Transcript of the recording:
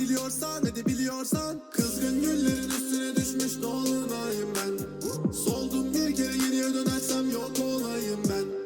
diliyorsan ve de biliyorsan. Kızgın güllerin üstüne düşmüş dolunayım ben. Soldum bir kere geriye dönersem yok olayım ben